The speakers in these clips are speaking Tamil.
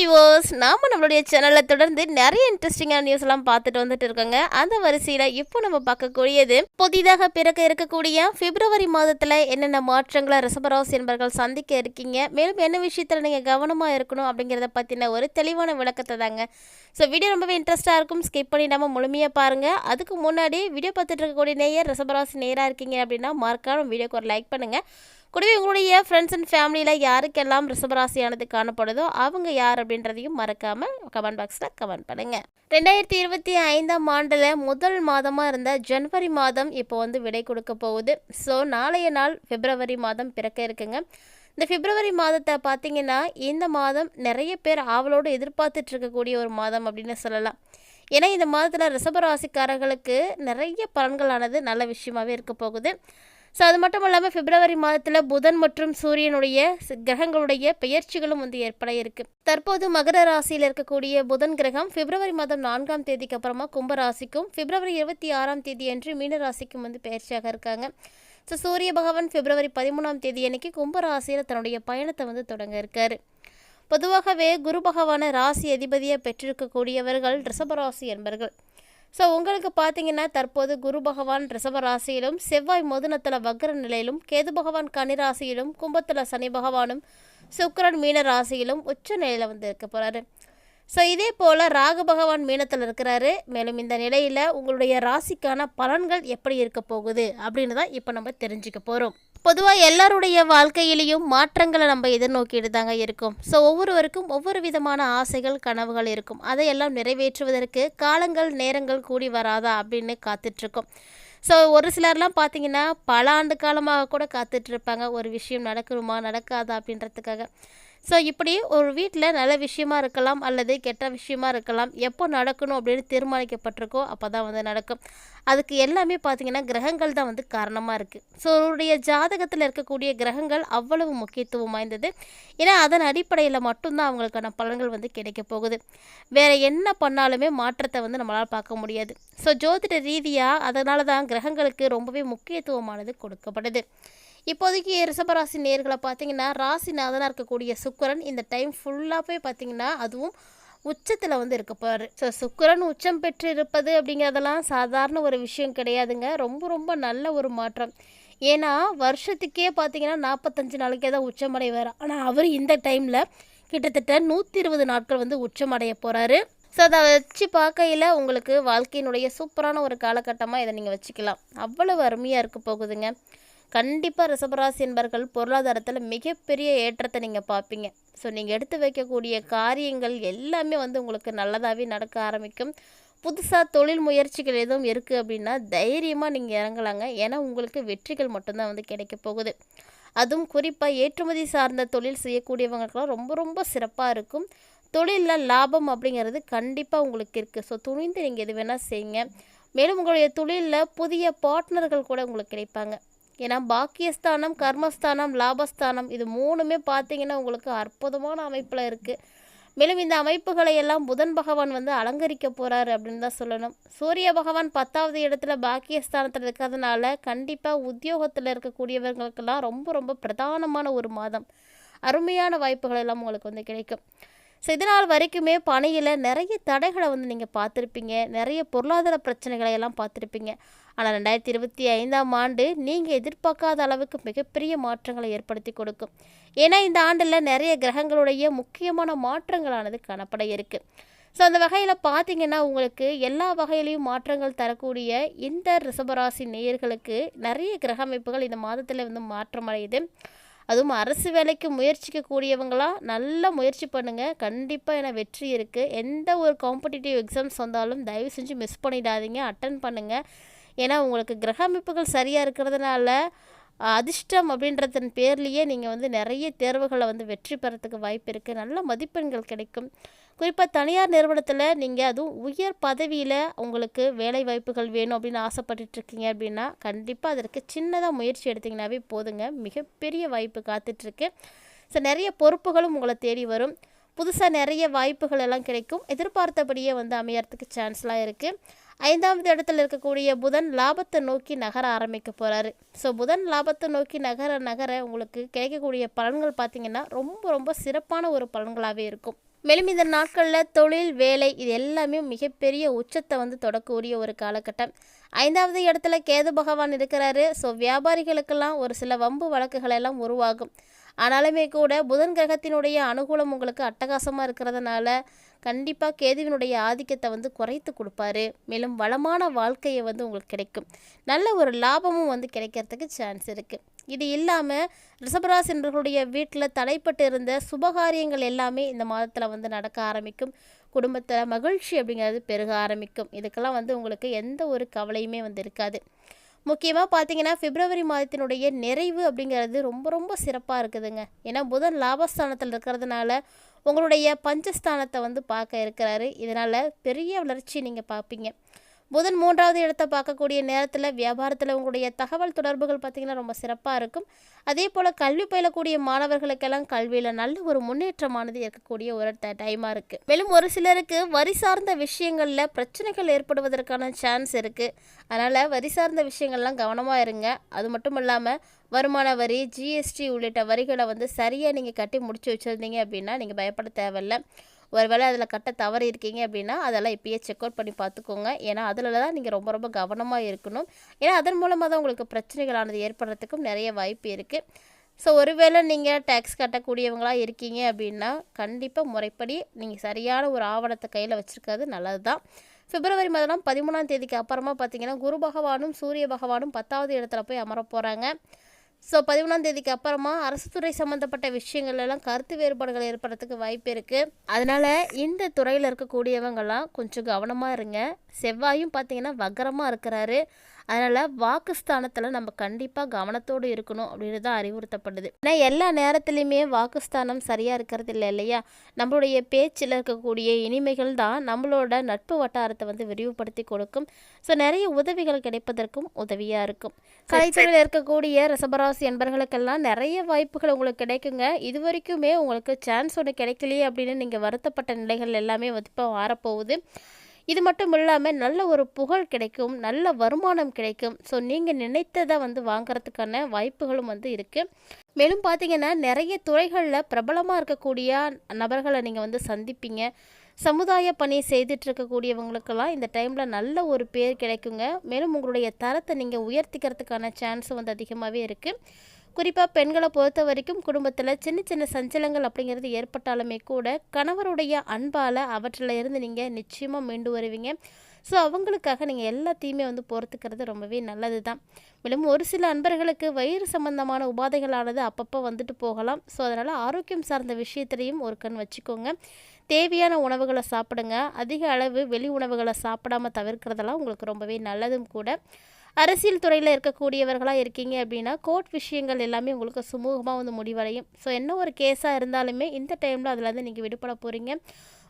வியூவர்ஸ் நாம் நம்மளுடைய சேனலை தொடர்ந்து நிறைய இன்ட்ரெஸ்டிங்கான நியூஸ் எல்லாம் பார்த்துட்டு வந்துட்டு இருக்கோங்க. அந்த வரிசையில் இப்போ நம்ம பார்க்கக்கூடியது புதிதாக பிறக்க இருக்கக்கூடிய பிப்ரவரி மாதத்தில் என்னென்ன மாற்றங்களை ரிசபராசி என்பவர்கள் சந்திக்க இருக்கீங்க. மேலும் என்ன விஷயத்தில் நீங்கள் கவனமாக இருக்கணும் அப்படிங்கிறத பற்றின ஒரு தெளிவான விளக்கத்தை தாங்க. ஸோ வீடியோ ரொம்பவே இன்ட்ரெஸ்டாக இருக்கும். ஸ்கிப் பண்ணிடாமல் முழுமையாக பாருங்கள் அதுக்கு முன்னாடி வீடியோ பார்த்துட்டு இருக்கக்கூடிய நேயர் ரிசபராசி நேராக இருக்கீங்க அப்படின்னா மறக்காம வீடியோக்கு ஒரு லைக் பண்ணுங்கள் கூடவே உங்களுடைய ஃப்ரெண்ட்ஸ் அண்ட் ஃபேமிலியில் யாருக்கெல்லாம் ரிஷபராசியானது காணப்படுதோ அவங்க யார் அப்படின்றதையும் மறக்காமல் கமெண்ட் பாக்ஸில் கமெண்ட் பண்ணுங்கள் ரெண்டாயிரத்தி இருபத்தி ஐந்தாம் ஆண்டில் முதல் மாதமாக இருந்த ஜனவரி மாதம் இப்போ வந்து விடை கொடுக்க போகுது. ஸோ நாளைய நாள் பிப்ரவரி மாதம் பிறக்க இருக்குங்க. இந்த பிப்ரவரி மாதத்தை பார்த்தீங்கன்னா இந்த மாதம் நிறைய பேர் ஆவலோடு எதிர்பார்த்துட்டு இருக்கக்கூடிய ஒரு மாதம் அப்படின்னு சொல்லலாம். ஏன்னா இந்த மாதத்தில் ரிஷபராசிக்காரர்களுக்கு நிறைய பலன்களானது நல்ல விஷயமாகவே இருக்க போகுது. ஸோ அது மட்டும் இல்லாமல் பிப்ரவரி மாதத்தில் புதன் மற்றும் சூரியனுடைய கிரகங்களுடைய பெயர்ச்சிகளும் வந்து ஏற்பட இருக்கு. தற்போது மகர ராசியில் இருக்கக்கூடிய புதன் கிரகம் பிப்ரவரி மாதம் நான்காம் தேதிக்கு அப்புறமா கும்ப ராசிக்கும் பிப்ரவரி இருபத்தி ஆறாம் தேதி அன்று மீன ராசிக்கும் வந்து பெயர்ச்சியாக இருக்காங்க. ஸோ சூரிய பகவான் பிப்ரவரி பதிமூணாம் தேதி அன்னைக்கு கும்ப ராசியில் தன்னுடைய பயணத்தை வந்து தொடங்க இருக்காரு. பொதுவாகவே குரு பகவான ராசி அதிபதியை பெற்றிருக்கக்கூடியவர்கள் ரிஷபராசி என்பர்கள். ஸோ உங்களுக்கு பார்த்தீங்கன்னா தற்போது குரு பகவான் ரிஷப ராசியிலும் செவ்வாய் மதுனத்தில் வக்ர நிலையிலும் கேது பகவான் கன்னி ராசியிலும் கும்பத்தில் சனி பகவானும் சுக்கரன் மீன ராசியிலும் உச்ச நிலையில் வந்து இருக்க போகிறாரு ஸோ இதே போல் ராகு பகவான் மீனத்தில் இருக்கிறாரு. மேலும் இந்த நிலையில் உங்களுடைய ராசிக்கான பலன்கள் எப்படி இருக்க போகுது? அப்படின்னு தான் இப்போ நம்ம தெரிஞ்சுக்க போகிறோம் பொதுவாக எல்லாருடைய வாழ்க்கையிலையும் மாற்றங்களை நம்ம எதிர்நோக்கிட்டு தாங்க இருக்கும். ஸோ ஒவ்வொருவருக்கும் ஒவ்வொரு விதமான ஆசைகள் கனவுகள் இருக்கும். அதையெல்லாம் நிறைவேற்றுவதற்கு காலங்கள் நேரங்கள் கூடி வராதா அப்படின்னு காத்துட்ருக்கோம். ஸோ ஒரு சிலர்லாம் பார்த்தீங்கன்னா பல ஆண்டு காலமாக கூட காத்துட்ருப்பாங்க. ஒரு விஷயம் நடக்கணுமா நடக்காதா அப்படின்றதுக்காக. ஸோ இப்படி ஒரு வீட்டில் நல்ல விஷயமா இருக்கலாம் அல்லது கெட்ட விஷயமா இருக்கலாம். எப்போ நடக்கணும் அப்படின்னு தீர்மானிக்கப்பட்டிருக்கோ அப்போ தான் வந்து நடக்கும். அதுக்கு எல்லாமே பார்த்தீங்கன்னா கிரகங்கள் தான் வந்து காரணமாக இருக்குது ஸோ அவருடைய ஜாதகத்தில் இருக்கக்கூடிய கிரகங்கள் அவ்வளவு முக்கியத்துவம் வாய்ந்தது. ஏன்னா அதன் அடிப்படையில் மட்டும்தான் அவங்களுக்கான பலன்கள் வந்து கிடைக்க போகுது. வேறு என்ன பண்ணாலுமே மாற்றத்தை வந்து நம்மளால் பார்க்க முடியாது. ஸோ ஜோதிட ரீதியாக அதனால தான் கிரகங்களுக்கு ரொம்பவே முக்கியத்துவமானது கொடுக்கப்படுது இப்போதைக்கு ரிஷபராசி நேர்களை பார்த்தீங்கன்னா ராசிநாதனாக இருக்கக்கூடிய சுக்கரன் இந்த டைம் ஃபுல்லாகவே பார்த்தீங்கன்னா அதுவும் உச்சத்தில் வந்து இருக்க போகிறாரு ஸோ சுக்கரன் உச்சம் பெற்று இருப்பது அப்படிங்கிறதெல்லாம் சாதாரண ஒரு விஷயம் கிடையாதுங்க. ரொம்ப ரொம்ப நல்ல ஒரு மாற்றம். ஏன்னா வருஷத்துக்கே பார்த்தீங்கன்னா நாற்பத்தஞ்சு நாளைக்கே தான் உச்சமடைவார் ஆனால் அவர் இந்த டைமில் கிட்டத்தட்ட நூற்றி இருபது நாட்கள் வந்து உச்சமடைய போகிறாரு ஸோ அதை வச்சு பார்க்கையில் உங்களுக்கு வாழ்க்கையினுடைய சூப்பரான ஒரு காலகட்டமாக இதை நீங்கள் வச்சுக்கலாம். அவ்வளவு அருமையாக இருக்க போகுதுங்க. கண்டிப்பாக ரிசபராசி என்பர்கள் பொருளாதாரத்தில் மிகப்பெரிய ஏற்றத்தை நீங்கள் பார்ப்பீங்க. ஸோ நீங்கள் எடுத்து வைக்கக்கூடிய காரியங்கள் எல்லாமே வந்து உங்களுக்கு நல்லதாகவே நடக்க ஆரம்பிக்கும். புதுசாக தொழில் முயற்சிகள் எதுவும் இருக்குது அப்படின்னா தைரியமாக நீங்கள் இறங்கலாங்க. ஏன்னா உங்களுக்கு வெற்றிகள் மட்டும்தான் வந்து கிடைக்க போகுது. அதுவும் குறிப்பாக ஏற்றுமதி சார்ந்த தொழில் செய்யக்கூடியவங்களுக்கெல்லாம் ரொம்ப ரொம்ப சிறப்பாக இருக்கும். தொழிலில் லாபம் அப்படிங்கிறது கண்டிப்பாக உங்களுக்கு இருக்குது ஸோ துணிந்து நீங்கள் எது வேணால் செய்யுங்க. மேலும் உங்களுடைய தொழிலில் புதிய பார்ட்னர்கள் கூட உங்களுக்கு கிடைப்பாங்க. ஏன்னா பாக்கியஸ்தானம் கர்மஸ்தானம் லாபஸ்தானம் இது மூணுமே பார்த்தீங்கன்னா உங்களுக்கு அற்புதமான அமைப்பில் இருக்குது மேலும் இந்த அமைப்புகளை எல்லாம் புதன் பகவான் வந்து அலங்கரிக்க போகிறாரு அப்படின்னு தான் சொல்லணும். சூரிய பகவான் பத்தாவது இடத்துல பாக்கியஸ்தானத்தில் இருக்கிறதுனால கண்டிப்பாக உத்தியோகத்தில் இருக்கக்கூடியவர்களுக்கெல்லாம் ரொம்ப ரொம்ப பிரதானமான ஒரு மாதம். அருமையான வாய்ப்புகள் எல்லாம் உங்களுக்கு வந்து கிடைக்கும். ஸோ இதனால் வரைக்குமே பணியில் நிறைய தடைகளை வந்து நீங்கள் பார்த்துருப்பீங்க. நிறைய பொருளாதார பிரச்சனைகளை எல்லாம் பார்த்துருப்பீங்க. ஆனால் ரெண்டாயிரத்தி இருபத்தி ஐந்தாம் ஆண்டு நீங்கள் எதிர்பார்க்காத அளவுக்கு மிகப்பெரிய மாற்றங்களை ஏற்படுத்தி கொடுக்கும். ஏன்னா இந்த ஆண்டில் நிறைய கிரகங்களுடைய முக்கியமான மாற்றங்களானது காணப்பட இருக்குது ஸோ அந்த வகையில் பார்த்தீங்கன்னா உங்களுக்கு எல்லா வகையிலையும் மாற்றங்கள் தரக்கூடிய இந்த ரிஷபராசி நேயர்களுக்கு நிறைய கிரக அமைப்புகள் இந்த மாதத்தில் வந்து மாற்றமடையுது. அதுவும் அரசு வேலைக்கு முயற்சிக்கக்கூடியவங்களாம் நல்லா முயற்சி பண்ணுங்கள் கண்டிப்பாக என வெற்றி இருக்குது எந்த ஒரு காம்படிட்டிவ் எக்ஸாம்ஸ் வந்தாலும் தயவு செஞ்சு மிஸ் பண்ணிடாதீங்க. அட்டன் பண்ணுங்கள் ஏன்னா உங்களுக்கு கிரக அமைப்புகள் சரியாக இருக்கிறதுனால அதிர்ஷ்டம் அப்படின்றதன் பேர்லேயே நீங்கள் வந்து நிறைய தேர்வுகளை வந்து வெற்றி பெறத்துக்கு வாய்ப்பு இருக்குது நல்ல மதிப்பெண்கள் கிடைக்கும். குறிப்பாக தனியார் நிறுவனத்தில் நீங்கள் அதுவும் உயர் பதவியில் உங்களுக்கு வேலை வாய்ப்புகள் வேணும் அப்படின்னு ஆசைப்பட்டுட்ருக்கீங்க அப்படின்னா கண்டிப்பாக அதற்கு சின்னதாக முயற்சி எடுத்திங்கனாவே போதுங்க. மிகப்பெரிய வாய்ப்பு காத்துட்ருக்கு. ஸோ நிறைய பொறுப்புகளும் உங்களை தேடி வரும். புதுசாக நிறைய வாய்ப்புகள் எல்லாம் கிடைக்கும். எதிர்பார்த்தபடியே வந்து அமையறதுக்கு சான்ஸ்லாம் இருக்குது ஐந்தாவது இடத்துல இருக்கக்கூடிய புதன் லாபத்தை நோக்கி நகர ஆரம்பிக்க போகிறாரு ஸோ புதன் லாபத்தை நோக்கி நகர நகர உங்களுக்கு கிடைக்கக்கூடிய பலன்கள் பார்த்தீங்கன்னா ரொம்ப ரொம்ப சிறப்பான ஒரு பலன்களாகவே இருக்கும். மேலும் இந்த நாட்களில் தொழில் வேலை இது எல்லாமே மிகப்பெரிய உச்சத்தை வந்து தொடக்கூடிய ஒரு காலகட்டம். ஐந்தாவது இடத்துல கேது பகவான் இருக்கிறாரு. ஸோ வியாபாரிகளுக்கெல்லாம் ஒரு சில வம்பு வழக்குகள் எல்லாம் உருவாகும். ஆனாலுமே கூட புதன் கிரகத்தினுடைய அனுகூலம் உங்களுக்கு அட்டகாசமாக இருக்கிறதுனால கண்டிப்பாக கேதுவினுடைய ஆதிக்கத்தை வந்து குறைத்து கொடுப்பாரு. மேலும் வளமான வாழ்க்கையை வந்து உங்களுக்கு கிடைக்கும். நல்ல ஒரு லாபமும் வந்து கிடைக்கிறதுக்கு சான்ஸ் இருக்குது இது இல்லாமல் ரிஷபராசி என்பவர்களுடைய வீட்டில் தடைப்பட்டு இருந்த சுபகாரியங்கள் எல்லாமே இந்த மாதத்தில் வந்து நடக்க ஆரம்பிக்கும். குடும்பத்தில் மகிழ்ச்சி அப்படிங்கிறது பெருக ஆரம்பிக்கும். இதுக்கெல்லாம் வந்து உங்களுக்கு எந்த ஒரு கவலையுமே வந்து இருக்காது. முக்கியமாக பார்த்தீங்கன்னா பிப்ரவரி மாதத்தினுடைய நிறைவு அப்படிங்கிறது ரொம்ப ரொம்ப சிறப்பாக இருக்குதுங்க. ஏன்னா புதன் லாபஸ்தானத்தில் இருக்கிறதுனால உங்களுடைய பஞ்சஸ்தானத்தை வந்து பார்க்க இருக்கிறாரு. இதனால் பெரிய வளர்ச்சி நீங்கள் பார்ப்பீங்க. புதன் மூன்றாவது இடத்தை பார்க்கக்கூடிய நேரத்தில் வியாபாரத்தில் உங்களுடைய தகவல் தொடர்புகள் பார்த்திங்கன்னா ரொம்ப சிறப்பாக இருக்கும். அதே போல் கல்வி பயிலக்கூடிய மாணவர்களுக்கெல்லாம் கல்வியில் நல்ல ஒரு முன்னேற்றமானது இருக்கக்கூடிய ஒரு டைமாக இருக்குது மேலும் ஒரு சிலருக்கு வரி சார்ந்த விஷயங்களில் பிரச்சனைகள் ஏற்படுவதற்கான சான்ஸ் இருக்குது அதனால் வரி சார்ந்த விஷயங்கள்லாம் கவனமாக இருங்க. அது மட்டும் இல்லாமல் வருமான வரி ஜிஎஸ்டி உள்ளிட்ட வரிகளை வந்து சரியாக நீங்கள் கட்டி முடிச்சு வச்சுருந்தீங்க அப்படின்னா நீங்கள் பயப்பட தேவையில்லை. ஒருவேளை அதில் கட்ட தவறு இருக்கீங்க அப்படின்னா அதெல்லாம் இப்பயே செக் அவுட் பண்ணி பார்த்துக்கோங்க. ஏன்னா அதில் தான் நீங்கள் ரொம்ப ரொம்ப கவனமாக இருக்கணும். ஏன்னா அதன் மூலமாக தான் உங்களுக்கு பிரச்சனைகளானது ஏற்படுறதுக்கும் நிறைய வாய்ப்பு இருக்குது ஸோ ஒருவேளை நீங்கள் டேக்ஸ் கட்டக்கூடியவங்களாக இருக்கீங்க அப்படின்னா கண்டிப்பாக முறைப்படி நீங்கள் சரியான ஒரு ஆவணத்தை கையில் வச்சுருக்கிறது நல்லது தான் பிப்ரவரி மாதம் பதிமூணாம் தேதிக்கு அப்புறமா பார்த்தீங்கன்னா குரு பகவானும் சூரிய பகவானும் பத்தாவது இடத்துல போய் அமர போகிறாங்க ஸோ பதிமூணாம் தேதிக்கு அப்புறமா அரசு துறை சம்மந்தப்பட்ட விஷயங்கள் எல்லாம் கருத்து வேறுபாடுகள் ஏற்படுறதுக்கு வாய்ப்பு இருக்குது அதனால் இந்த துறையில் இருக்கக்கூடியவங்கெல்லாம் கொஞ்சம் கவனமாக இருங்க. செவ்வாயும் பார்த்தீங்கன்னா வக்கரமாக இருக்கிறாரு. அதனால் வாக்குஸ்தானத்தில் நம்ம கண்டிப்பாக கவனத்தோடு இருக்கணும் அப்படின்னு தான் அறிவுறுத்தப்படுது. ஏன்னா எல்லா நேரத்துலையுமே வாக்குஸ்தானம் சரியாக இருக்கிறது இல்லை இல்லையா? நம்மளுடைய பேச்சில் இருக்கக்கூடிய இனிமைகள் தான் நம்மளோட நட்பு வட்டாரத்தை வந்து விரிவுபடுத்தி கொடுக்கும். ஸோ நிறைய உதவிகள் கிடைப்பதற்கும் உதவியாக இருக்கும். கலைத்துறையில் இருக்கக்கூடிய ரசபராசி என்பர்களுக்கெல்லாம் நிறைய வாய்ப்புகள் உங்களுக்கு கிடைக்குங்க. இது வரைக்குமே உங்களுக்கு சான்ஸ் ஒன்று கிடைக்கலையே அப்படின்னு நீங்கள் வருத்தப்பட்ட நிலைகள் எல்லாமே வந்து இப்போ வரப்போகுது இது மட்டும் இல்லாமல் நல்ல ஒரு புகழ் கிடைக்கும் நல்ல வருமானம் கிடைக்கும். ஸோ நீங்கள் நினைத்ததை வந்து வாங்குறதுக்கான வாய்ப்புகளும் வந்து இருக்குது மேலும் பார்த்தீங்கன்னா நிறைய துறைகளில் பிரபலமாக இருக்கக்கூடிய நபர்களை நீங்கள் வந்து சந்திப்பீங்க. சமுதாய பணி செய்துட்டு இருக்கக்கூடியவங்களுக்கெல்லாம் இந்த டைமில் நல்ல ஒரு பேர் கிடைக்குங்க. மேலும் உங்களுடைய தரத்தை நீங்கள் உயர்த்திக்கிறதுக்கான சான்ஸ் வந்து அதிகமாகவே இருக்குது குறிப்பாக பெண்களை பொறுத்த வரைக்கும் குடும்பத்தில் சின்ன சின்ன சஞ்சலங்கள் அப்படிங்கிறது ஏற்பட்டாலுமே கூட கணவருடைய அன்பால் அவற்றில் இருந்து நீங்கள் நிச்சயமாக மீண்டு வருவீங்க. ஸோ அவங்களுக்காக நீங்கள் எல்லாத்தையுமே வந்து பொறுத்துக்கிறது ரொம்பவே நல்லது தான் மேலும் ஒரு சில அன்பர்களுக்கு வயிறு சம்பந்தமான உபாதைகளானது அப்பப்போ வந்துட்டு போகலாம். ஸோ அதனால் ஆரோக்கியம் சார்ந்த விஷயத்திலையும் ஒரு கண் வச்சுக்கோங்க. தேவையான உணவுகளை சாப்பிடுங்க. அதிக அளவு வெளி உணவுகளை சாப்பிடாமல் தவிர்க்கிறதெல்லாம் உங்களுக்கு ரொம்பவே நல்லதும் கூட. அரசியல் துறையில் இருக்கக்கூடியவர்களாக இருக்கீங்க அப்படின்னா கோர்ட் விஷயங்கள் எல்லாமே உங்களுக்கு சுமூகமாக வந்து முடிவடையும். ஸோ என்ன ஒரு கேஸாக இருந்தாலுமே இந்த டைமில் அதில் வந்து நீங்கள் விடுபட போகிறீங்க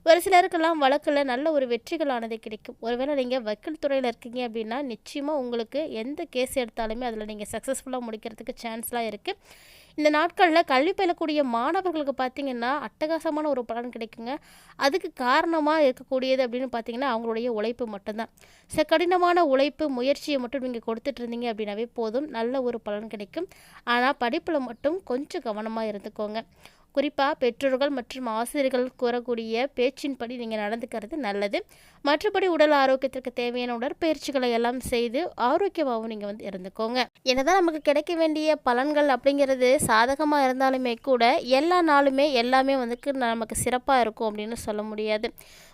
ஒரு சிலருக்கெல்லாம் வழக்கில் நல்ல ஒரு வெற்றிகளானது கிடைக்கும். ஒருவேளை நீங்கள் வக்கீல் துறையில் இருக்கீங்க அப்படின்னா நிச்சயமாக உங்களுக்கு எந்த கேஸ் எடுத்தாலுமே அதில் நீங்கள் சக்ஸஸ்ஃபுல்லாக முடிக்கிறதுக்கு சான்ஸ்லாம் இருக்குது இந்த நாட்களில் கல்வி பயிலக்கூடிய மாணவர்களுக்கு பார்த்திங்கன்னா அட்டகாசமான ஒரு பலன் கிடைக்குங்க. அதுக்கு காரணமாக இருக்கக்கூடியது அப்படின்னு பார்த்தீங்கன்னா அவங்களுடைய உழைப்பு மட்டும்தான். ச கடினமான உழைப்பு முயற்சியை மட்டும் நீங்கள் கொடுத்துட்டு இருந்தீங்க அப்படின்னாவே போதும். நல்ல ஒரு பலன் கிடைக்கும். ஆனால் படிப்பில் மட்டும் கொஞ்சம் கவனமாக இருந்துக்கோங்க. குறிப்பாக பெற்றோர்கள் மற்றும் ஆசிரியர்கள் கூறக்கூடிய பேச்சின்படி நீங்கள் நடந்துக்கிறது நல்லது. மற்றபடி உடல் ஆரோக்கியத்திற்கு தேவையான உடற்பயிற்சிகளை எல்லாம் செய்து ஆரோக்கியமாகவும் நீங்கள் வந்து இருந்துக்கோங்க. என்னதான் நமக்கு கிடைக்க வேண்டிய பலன்கள் அப்படிங்கிறது சாதகமாக இருந்தாலுமே கூட எல்லா நாளுமே எல்லாமே வந்து நமக்கு சிறப்பாக இருக்கும் அப்படின்னு சொல்ல முடியாது.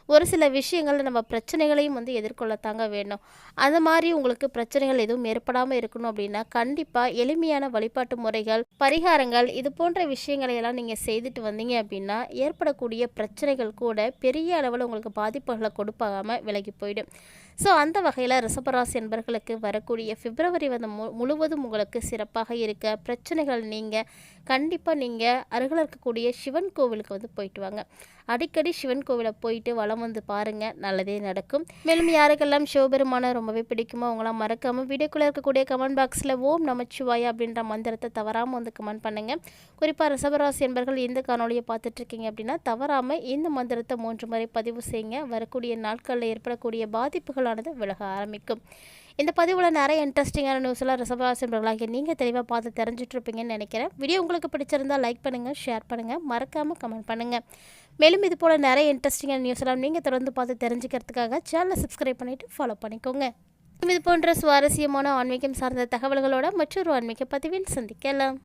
ஒரு சில விஷயங்களில் நம்ம பிரச்சனைகளையும் வந்து எதிர்கொள்ளத்தாங்க வேணும். அந்த மாதிரி உங்களுக்கு பிரச்சனைகள் எதுவும் ஏற்படாமல் இருக்கணும் அப்படின்னா கண்டிப்பாக எளிமையான வழிபாட்டு முறைகள் பரிகாரங்கள் இது போன்ற விஷயங்களை எல்லாம் நீங்கள் செய்துட்டு வந்தீங்க அப்படின்னா ஏற்படக்கூடிய பிரச்சனைகள் கூட பெரிய அளவில் உங்களுக்கு பாதிப்புகளை கொடுப்பாமல் விலகி போயிடும். ஸோ அந்த வகையில் ரிசபராசி என்பர்களுக்கு வரக்கூடிய பிப்ரவரி வந்து மு முழுவதும் உங்களுக்கு சிறப்பாக இருக்க பிரச்சனைகள் நீங்கள் கண்டிப்பாக நீங்கள் அருகில் இருக்கக்கூடிய சிவன் கோவிலுக்கு வந்து போயிட்டு வாங்க. அடிக்கடி சிவன் கோவிலை போயிட்டு வளம் வந்து பாருங்கள் நல்லதே நடக்கும். மேலும் யாருக்கெல்லாம் சிவபெருமான ரொம்பவே பிடிக்குமோ அவங்களாம் மறக்காமல் வீடியோக்குள்ளே இருக்கக்கூடிய கமெண்ட் பாக்ஸில் ஓம் நமச்சிவாய் அப்படின்ற மந்திரத்தை தவறாமல் வந்து கமெண்ட் பண்ணுங்கள் குறிப்பாக ரிசவராசி என்பர்கள் எந்த காணொலியை பார்த்துட்ருக்கீங்க அப்படின்னா தவறாமல் இந்த மந்திரத்தை மூன்று முறை பதிவு செய்யுங்க. வரக்கூடிய நாட்களில் ஏற்படக்கூடிய பாதிப்புகளானது விலக ஆரம்பிக்கும். இந்த பதிவில் நிறைய இன்ட்ரெஸ்டிங்கான நியூஸ்லாம் எல்லாம் நீங்கள் தெளிவாக பார்த்து தெரிஞ்சுட்டு இருப்பீங்கன்னு நினைக்கிறேன். வீடியோ உங்களுக்கு பிடிச்சிருந்தா லைக் பண்ணுங்கள் ஷேர் பண்ணுங்கள் மறக்காமல் கமெண்ட் பண்ணுங்கள் மேலும் இது போல் நிறைய இன்ட்ரெஸ்டிங்கான நியூஸ்லாம் நீங்கள் தொடர்ந்து பார்த்து தெரிஞ்சுக்கிறதுக்காக சேனலை சப்ஸ்கிரைப் பண்ணிவிட்டு ஃபாலோ பண்ணிக்கோங்க. இது போன்ற சுவாரஸ்யமான ஆன்மீகம் சார்ந்த தகவல்களோட மற்றொரு ஆன்மீக பதிவில் சந்திக்கலாம்.